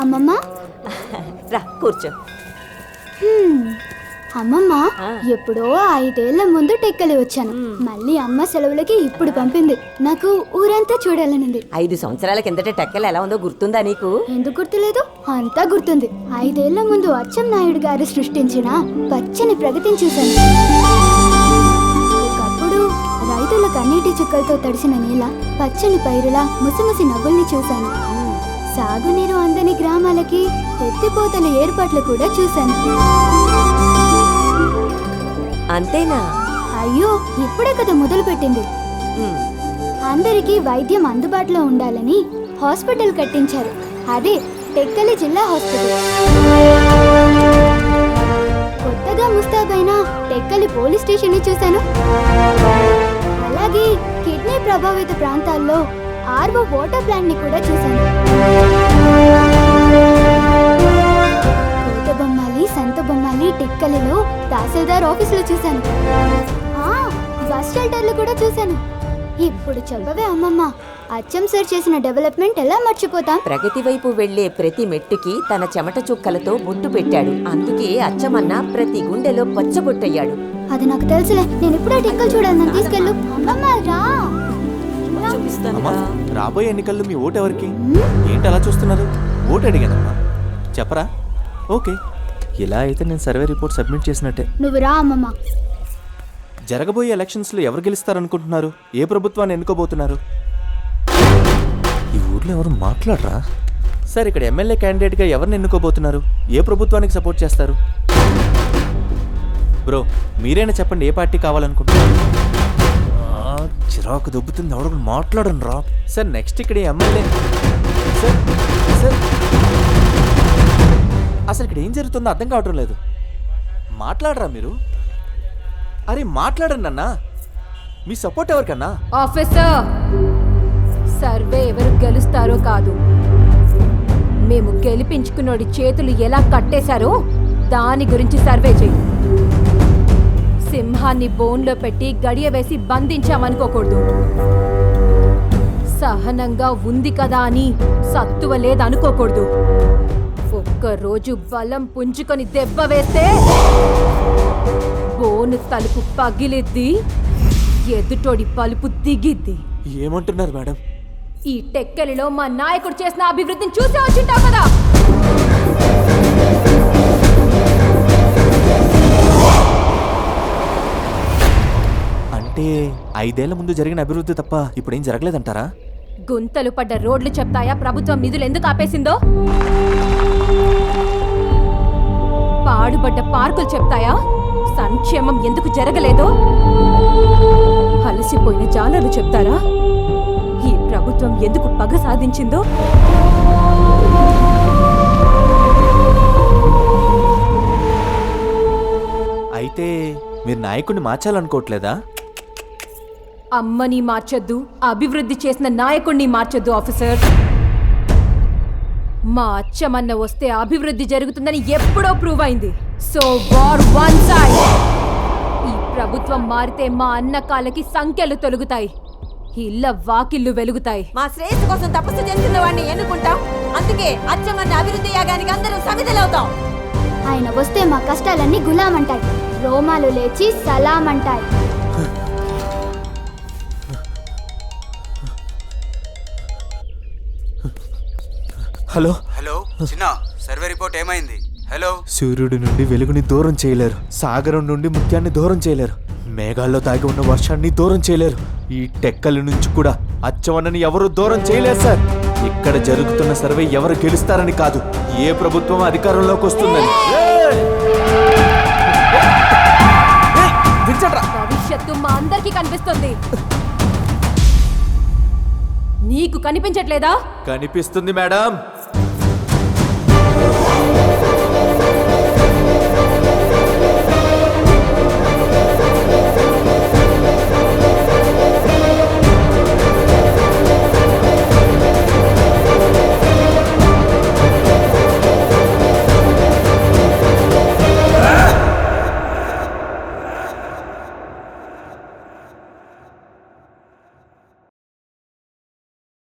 అమ్మమ్మ? రా కూర్చో. అమ్మమ్మ. ఎప్పుడో ఐదేళ్ళ ముందు టెక్కలి వచ్చాను. మళ్ళీ అమ్మ సెలవులకి ఇప్పుడు పంపింది. నాకు ఊరంతా చూడాలనుంది. ఐదు సంవత్సరాల కిందట టెక్కలు ఎలా ఉందో గుర్తుందా నీకు? ఎందుకు గుర్తులేదు? అంతా గుర్తుంది. ఐదేళ్ళ ముందు అచ్చం నాయుడు గారు సృష్టించిన పచ్చని ప్రగతిని చూశాను. ఒకప్పుడు రైతుల కన్నీటి చుక్కలతో తడిసిన నేల పచ్చని పైరులా ముసిముసి నవ్వుల్ని చూశాను. సాగునీరు అందని గ్రామాలకి ఎత్తిపోతల ఏర్పాట్లు కూడా చూశాను. అంతేనా? అయ్యో ఇప్పుడే కదా మొదలుపెట్టింది. ఉమ్, అందరికీ వైద్యం అందుబాటులో ఉండాలని హాస్పిటల్ కట్టించారు. అదే టెక్కలి జిల్లా హాస్పిటల్. కొత్తగా ముస్తాబైన టెక్కలి పోలీస్ స్టేషన్ చూశాను. అలాగే కిడ్నీ ప్రభావిత ప్రాంతాల్లో ఆర్వో వాటర్ ప్లాంట్ని కూడా చూశాను. కోట బొమ్మాలి సంత బొమ్మాలి టెక్కలిలో తహసీల్దార్ ఆఫీసులో చూశాను. బస్ షెల్టర్లు కూడా చూశాను. ఇప్పుడు చెప్పవే అమ్మమ్మ అచ్చం సార్ చేసిన డెవలప్మెంట్ ఎలా మర్చిపోతాం? ప్రగతి వైపు వెళ్ళే ప్రతి మెట్టుకి తన చెమట చుక్కలతో బొట్టు పెట్టాడు. అందుకే అచ్చమన్న ప్రతి గుండెలో పచ్చబొట్టయ్యాడు. అది నాకు తెలుసులే. నేను ఇప్పుడే టెక్కలు చూడాలి. నన్ను తీసుకెళ్ళు. అమ్మమ్మ రా. అమ్మా రాబోయే ఎన్నికల్లో మీ ఓటు ఎవరికి? ఏంటి అలా చూస్తున్నారు? ఓటు అడిగానమ్మా. చెప్పరా? ఓకే. ఇలా అయితే నేను సర్వే రిపోర్ట్ సబ్మిట్ చేసినట్టే. నువ్వు రా అమ్మమ్మ. జరగబోయే ఎలక్షన్స్లో ఎవరు గెలుస్తారనుకుంటున్నారు? ఏ ప్రభుత్వాన్ని ఎన్నుకోబోతున్నారు? ఈ ఊర్లో ఎవరు మాట్లాడరా? సార్ ఇక్కడ ఎమ్మెల్యే క్యాండిడేట్గా ఎవరిని ఎన్నుకోబోతున్నారు? ఏ ప్రభుత్వానికి సపోర్ట్ చేస్తారు? బ్రో మీరైనా చెప్పండి ఏ పార్టీ కావాలనుకుంటున్నారు? చిరాకు దొబ్బుతుంది. ఎవడో మాట్లాడండి రా. సార్ నెక్స్ట్ ఇక్కడ ఎమ్మెల్యే. Sir sir. అసలు ఇక్కడ ఏం జరుగుతుందో అర్థం కావటం లేదు. మాట్లాడరా మీరు? అరే మాట్లాడండి అన్నా మీ సపోర్ట్ ఎవరికన్నా? ఆఫీసర్ సర్వే ఎవరు గెలుస్తారో కాదు. మేము గెలిపించుకున్నోడి చేతులు ఎలా కట్టేశారో దాని గురించి సర్వే చెయ్యి సింహాన్ని బోన్లో పెట్టి గడియ వేసి బంధించామనుకోకూడదు. సహనంగా ఉంది కదా అని సత్తువ లేదనుకోకూడదు ఒక్కరోజు బలం పుంజుకొని దెబ్బ వేస్తే బోను తలుపు పగిలిద్ది ఎదుటోడి పలుపు దిగిద్ది. ఏమంటున్నారు మేడం? ఈ టెక్కలిలో మా నాయకుడు చేసిన అభివృద్ధిని చూసే వచ్చింటావు కదా! అంటే ఐదేళ్ళ ముందు జరిగిన అభివృద్ధి తప్ప ఇప్పుడు ఏం జరగలేదంటారా? గుంతలు పడ్డ రోడ్లు చెప్తాయా? ప్రభుత్వం నిధులు ఎందుకు ఆపేసిందో? పాడుపడ్డ పార్కులు చెప్తాయా? సంక్షేమం ఎందుకు జరగలేదో? అలసిపోయిన జాలలు చెప్తారా? ఈ ప్రభుత్వం ఎందుకు పగ సాధించిందో? అయితే మీరు నాయకుడిని మార్చాలనుకోవట్లేదా? అమ్మని మార్చొద్దు అభివృద్ధి చేసిన నాయకుణ్ణి మార్చొద్దు ఆఫీసర్. మా అచ్చమన్న వస్తే అభివృద్ధి జరుగుతుందని ఎప్పుడో ప్రూవ్ అయింది. So war one side. ఈ ప్రభుత్వం మారితే మా అన్న కాళ్ళకి సంఖ్యలు తొలుగుతాయి. ఇళ్ళ వాకిళ్ళు వెలుగుతాయి. మా శ్రేయస్సు కోసం తపస్సు చేస్తున్న వాడిని ఎన్నుకుంటాం? అందుకే అచ్చమన్న అభివృద్ధి యాగానికి అందరూ సమిధలవుతాం ఆయన వస్తే మా కష్టాలన్నీ గులామంటాయి. రోమాలు లేచి సలామంటాయి. హలో? హలో చిన్న సర్వే రిపోర్ట్ ఏమైంది? హలో? సూర్యుడి నుండి వెలుగుని దూరం చేయలేరు. సాగరం నుండి ముత్యాన్ని దూరం చేయలేరు. మేఘాల్లో దాగి ఉన్న వర్షాన్ని దూరం చేయలేరు. ఈ టెక్కల నుంచి కూడా అచ్చవన్నని ఎవరు దూరం చేయలేరు సార్. ఇక్కడ జరుగుతున్న సర్వే ఎవరు గెలుస్తారని కాదు. ఏ ప్రభుత్వం అధికారంలోకి వస్తుందని. భవిష్యత్తు మా అందరికీ కనిపిస్తుంది. కనిపించట్లేదా? కనిపిస్తుంది మేడం.